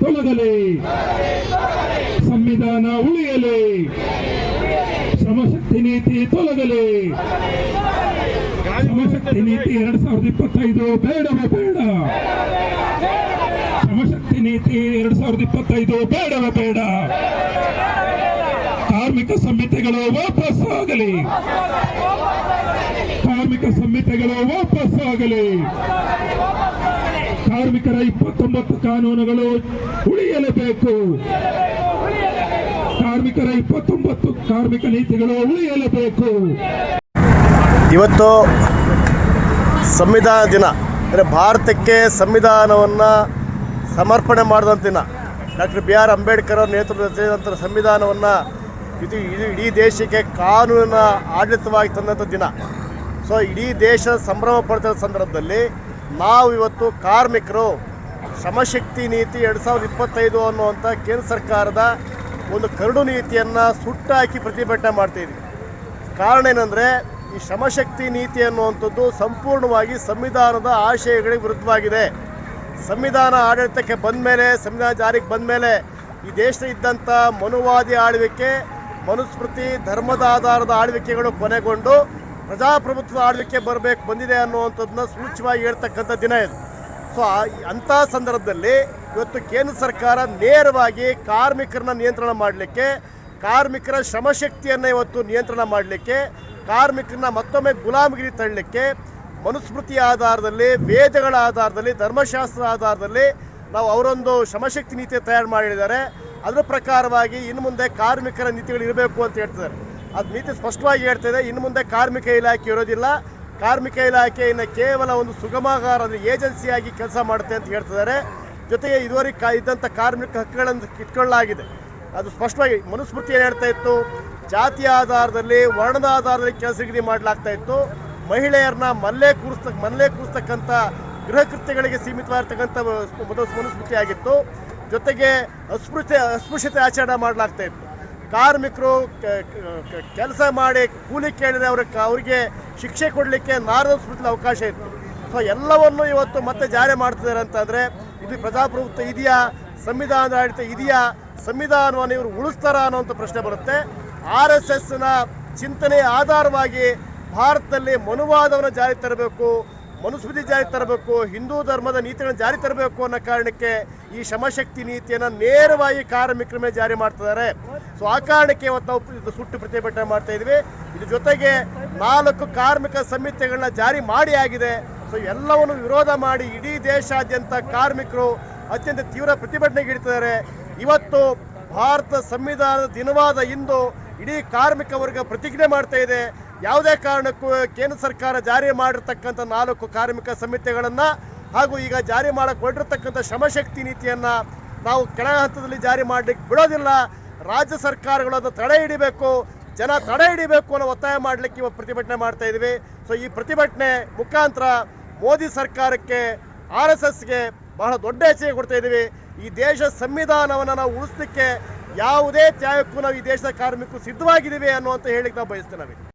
ತೊಲಗಲಿ ಸಂವಿಧಾನ ಉಳಿಯಲಿ. ಶ್ರಮಶಕ್ತಿ ನೀತಿ ತೊಲಗಲಿ. ಶ್ರಮಶಕ್ತಿ ನೀತಿ ಎರಡ್ ಸಾವಿರದ ಇಪ್ಪತ್ತೈದು ಬೇಡವ ಬೇಡ. ಶ್ರಮಶಕ್ತಿ ನೀತಿ ಎರಡ್ ಸಾವಿರದ ಇಪ್ಪತ್ತೈದು ಬೇಡವ ಬೇಡ. ಕಾರ್ಮಿಕ ಸಂಹಿತೆಗಳು ವಾಪಸ್ ಆಗಲಿ. ಕಾರ್ಮಿಕ ಸಂಹಿತೆಗಳು ವಾಪಸ್ ಆಗಲಿ. ಕಾರ್ಮಿಕರ ಇಪ್ಪತ್ತೊಂಬತ್ತು ಕಾನೂನುಗಳು ಉಳಿಯಲೇಬೇಕು. ಕಾರ್ಮಿಕರ ಇಪ್ಪತ್ತೊಂಬತ್ತು ಕಾರ್ಮಿಕ ನೀತಿಗಳು ಉಳಿಯಲೇಬೇಕು. ಇವತ್ತು ಸಂವಿಧಾನ ದಿನ, ಅಂದರೆ ಭಾರತಕ್ಕೆ ಸಂವಿಧಾನವನ್ನು ಸಮರ್ಪಣೆ ಮಾಡಿದಂಥ ದಿನ ಡಾಕ್ಟರ್ ಬಿ ಆರ್ ಅಂಬೇಡ್ಕರ್ ಅವರ ನೇತೃತ್ವದಲ್ಲಿ ಸಂವಿಧಾನವನ್ನು ಇದು ಇದು ಇಡೀ ದೇಶಕ್ಕೆ ಕಾನೂನಿನ ಆಡಳಿತವಾಗಿ ತಂದಂಥ ದಿನ. ಸೊ ಇಡೀ ದೇಶ ಸಂಭ್ರಮ ಪಡ್ತಿರೋ ಸಂದರ್ಭದಲ್ಲಿ ನಾವು ಇವತ್ತು ಕಾರ್ಮಿಕರು ಶ್ರಮಶಕ್ತಿ ನೀತಿ ಎರಡು ಸಾವಿರದ ಇಪ್ಪತ್ತೈದು ಅನ್ನುವಂಥ ಕೇಂದ್ರ ಸರ್ಕಾರದ ಒಂದು ಕರಡು ನೀತಿಯನ್ನು ಸುಟ್ಟಾಕಿ ಪ್ರತಿಭಟನೆ ಮಾಡ್ತೀವಿ ಕಾರಣ ಏನಂದರೆ, ಈ ಶ್ರಮಶಕ್ತಿ ನೀತಿ ಅನ್ನುವಂಥದ್ದು ಸಂಪೂರ್ಣವಾಗಿ ಸಂವಿಧಾನದ ಆಶಯಗಳಿಗೆ ವಿರುದ್ಧವಾಗಿದೆ. ಸಂವಿಧಾನ ಆಡಳಿತಕ್ಕೆ ಬಂದ ಮೇಲೆ, ಸಂವಿಧಾನ ಜಾರಿಗೆ ಬಂದ ಮೇಲೆ ಈ ದೇಶದ ಇದ್ದಂಥ ಮನುವಾದಿ ಆಳ್ವಿಕೆ, ಮನುಸ್ಮೃತಿ, ಧರ್ಮದ ಆಧಾರದ ಆಳ್ವಿಕೆಗಳು ಕೊನೆಗೊಂಡು ಪ್ರಜಾಪ್ರಭುತ್ವದ ಆಡಳಿತಕ್ಕೆ ಬರಬೇಕು, ಬಂದಿದೆ ಅನ್ನುವಂಥದ್ದನ್ನ ಸೂಚ್ಯವಾಗಿ ಹೇಳ್ತಕ್ಕಂಥ ದಿನ ಇದು. ಸೊ ಅಂಥ ಸಂದರ್ಭದಲ್ಲಿ ಇವತ್ತು ಕೇಂದ್ರ ಸರ್ಕಾರ ನೇರವಾಗಿ ಕಾರ್ಮಿಕರನ್ನ ನಿಯಂತ್ರಣ ಮಾಡಲಿಕ್ಕೆ, ಕಾರ್ಮಿಕರ ಶ್ರಮಶಕ್ತಿಯನ್ನು ಇವತ್ತು ನಿಯಂತ್ರಣ ಮಾಡಲಿಕ್ಕೆ, ಕಾರ್ಮಿಕರನ್ನ ಮತ್ತೊಮ್ಮೆ ಗುಲಾಮಗಿರಿ ತಳ್ಳಲಿಕ್ಕೆ, ಮನುಸ್ಮೃತಿ ಆಧಾರದಲ್ಲಿ, ವೇದಗಳ ಆಧಾರದಲ್ಲಿ, ಧರ್ಮಶಾಸ್ತ್ರ ಆಧಾರದಲ್ಲಿ ನಾವು ಅವರೊಂದು ಶ್ರಮಶಕ್ತಿ ನೀತಿ ತಯಾರು ಮಾಡಿದ್ದಾರೆ. ಅದರ ಪ್ರಕಾರವಾಗಿ ಇನ್ನು ಮುಂದೆ ಕಾರ್ಮಿಕರ ನೀತಿಗಳು ಇರಬೇಕು ಅಂತ ಹೇಳ್ತಿದ್ದಾರೆ. ಅದು ನೀತಿ ಸ್ಪಷ್ಟವಾಗಿ ಹೇಳ್ತಿದೆ ಇನ್ನು ಮುಂದೆ ಕಾರ್ಮಿಕ ಇಲಾಖೆ ಇರೋದಿಲ್ಲ. ಕಾರ್ಮಿಕ ಇಲಾಖೆಯನ್ನು ಕೇವಲ ಒಂದು ಸುಗಮಾಗಾರ ಅಂದರೆ ಏಜೆನ್ಸಿಯಾಗಿ ಕೆಲಸ ಮಾಡುತ್ತೆ ಅಂತ ಹೇಳ್ತಿದ್ದಾರೆ. ಜೊತೆಗೆ ಇದುವರೆಗೆ ಕಾ ಇದ್ದಂಥ ಕಾರ್ಮಿಕ ಹಕ್ಕುಗಳನ್ನು ಕಿತ್ಕೊಳ್ಳಲಾಗಿದೆ. ಅದು ಸ್ಪಷ್ಟವಾಗಿ ಮನುಸ್ಮೃತಿ ಏನು ಹೇಳ್ತಾ ಇತ್ತು? ಜಾತಿ ಆಧಾರದಲ್ಲಿ, ವರ್ಣದ ಆಧಾರದಲ್ಲಿ ಕೆಲಸ ನಿಗದಿ ಮಾಡಲಾಗ್ತಾ ಇತ್ತು. ಮಹಿಳೆಯರನ್ನ ಮಲ್ಲೆ ಕೂರಿಸ್ತ ಮಲ್ಲೆ ಕೂರಿಸ್ತಕ್ಕಂಥ ಗೃಹ ಕೃತ್ಯಗಳಿಗೆ ಸೀಮಿತವಾಗಿರ್ತಕ್ಕಂಥ ಮನುಸ್ಮೃತಿ ಆಗಿತ್ತು. ಜೊತೆಗೆ ಅಸ್ಪೃಶ್ಯ ಅಸ್ಪೃಶ್ಯತೆ ಆಚರಣೆ ಮಾಡಲಾಗ್ತಾ ಇತ್ತು. ಕಾರ್ಮಿಕರು ಕೆಲಸ ಮಾಡಿ ಕೂಲಿ ಕೇಳಿದರೆ ಅವ್ರಿಗೆ ಅವರಿಗೆ ಶಿಕ್ಷೆ ಕೊಡಲಿಕ್ಕೆ ನಾರದ ಅವಕಾಶ ಇತ್ತು. ಸೊ ಎಲ್ಲವನ್ನು ಇವತ್ತು ಮತ್ತೆ ಜಾರಿ ಮಾಡ್ತಿದ್ದಾರೆ ಅಂತಂದರೆ ಇದು ಪ್ರಜಾಪ್ರಭುತ್ವ ಇದೆಯಾ? ಸಂವಿಧಾನದ ಆಡಳಿತ ಇದೆಯಾ? ಸಂವಿಧಾನವನ್ನು ಇವರು ಉಳಿಸ್ತಾರ ಅನ್ನೋಂಥ ಪ್ರಶ್ನೆ ಬರುತ್ತೆ. ಆರ್ ಎಸ್ ಎಸ್ನ ಚಿಂತನೆ ಆಧಾರವಾಗಿ ಭಾರತದಲ್ಲಿ ಮನುವಾದವನ್ನು ಜಾರಿ ತರಬೇಕು, ಮನುಸ್ಮೃತಿ ಜಾರಿ ತರಬೇಕು, ಹಿಂದೂ ಧರ್ಮದ ನೀತಿಗಳನ್ನು ಜಾರಿ ತರಬೇಕು ಅನ್ನೋ ಕಾರಣಕ್ಕೆ ಈ ಶ್ರಮಶಕ್ತಿ ನೀತಿಯನ್ನು ನೇರವಾಗಿ ಕಾರ್ಮಿಕರ ಮೇಲೆ ಜಾರಿ ಮಾಡ್ತಿದ್ದಾರೆ. ಸೊ ಆ ಕಾರಣಕ್ಕೆ ಇವತ್ತು ನಾವು ಇದು ಸುಟ್ಟು ಪ್ರತಿಭಟನೆ ಮಾಡ್ತಾ ಇದ್ವಿ. ಇದ್ರ ಜೊತೆಗೆ ನಾಲ್ಕು ಕಾರ್ಮಿಕ ಸಂಹಿತೆಗಳನ್ನ ಜಾರಿ ಮಾಡಿ ಆಗಿದೆ. ಸೊ ಎಲ್ಲವನ್ನು ವಿರೋಧ ಮಾಡಿ ಇಡೀ ದೇಶಾದ್ಯಂತ ಕಾರ್ಮಿಕರು ಅತ್ಯಂತ ತೀವ್ರ ಪ್ರತಿಭಟನೆಗೆ ಇಡ್ತಿದ್ದಾರೆ ಇವತ್ತು ಭಾರತ ಸಂವಿಧಾನದ ದಿನವಾದ ಇಂದು ಇಡೀ ಕಾರ್ಮಿಕ ವರ್ಗ ಪ್ರತಿಜ್ಞೆ ಮಾಡ್ತಾ ಇದೆ. ಯಾವುದೇ ಕಾರಣಕ್ಕೂ ಕೇಂದ್ರ ಸರ್ಕಾರ ಜಾರಿ ಮಾಡಿರ್ತಕ್ಕಂಥ ನಾಲ್ಕು ಕಾರ್ಮಿಕ ಸಂಹಿತೆಗಳನ್ನು ಹಾಗೂ ಈಗ ಜಾರಿ ಮಾಡಕ್ಕೆ ಹೊರಟಿರ್ತಕ್ಕಂಥ ಶ್ರಮಶಕ್ತಿ ನೀತಿಯನ್ನು ನಾವು ಕೆಳ ಹಂತದಲ್ಲಿ ಜಾರಿ ಮಾಡಲಿಕ್ಕೆ ಬಿಡೋದಿಲ್ಲ. ರಾಜ್ಯ ಸರ್ಕಾರಗಳು ಅದನ್ನು ತಡೆ ಹಿಡಿಬೇಕು, ಜನ ತಡೆ ಹಿಡಿಬೇಕು ಅನ್ನೋ ಒತ್ತಾಯ ಮಾಡಲಿಕ್ಕೆ ಇವತ್ತು ಪ್ರತಿಭಟನೆ ಮಾಡ್ತಾ ಇದ್ದೀವಿ ಸೊ ಈ ಪ್ರತಿಭಟನೆ ಮುಖಾಂತರ ಮೋದಿ ಸರ್ಕಾರಕ್ಕೆ, ಆರ್ ಎಸ್ ಎಸ್ಗೆ ಬಹಳ ದೊಡ್ಡ ಎಚ್ಚರಿಕೆ ಕೊಡ್ತಾ ಇದ್ದೀವಿ ಈ ದೇಶ ಸಂವಿಧಾನವನ್ನು ನಾವು ಉಳಿಸ್ಲಿಕ್ಕೆ ಯಾವುದೇ ತ್ಯಾಗಕ್ಕೂ ನಾವು ಈ ದೇಶದ ಕಾರ್ಮಿಕರು ಸಿದ್ಧವಾಗಿದ್ದೀವಿ ಅನ್ನುವಂತ ಹೇಳಿಕ್ಕೆ ನಾವು ಬಯಸ್ತೇವೆ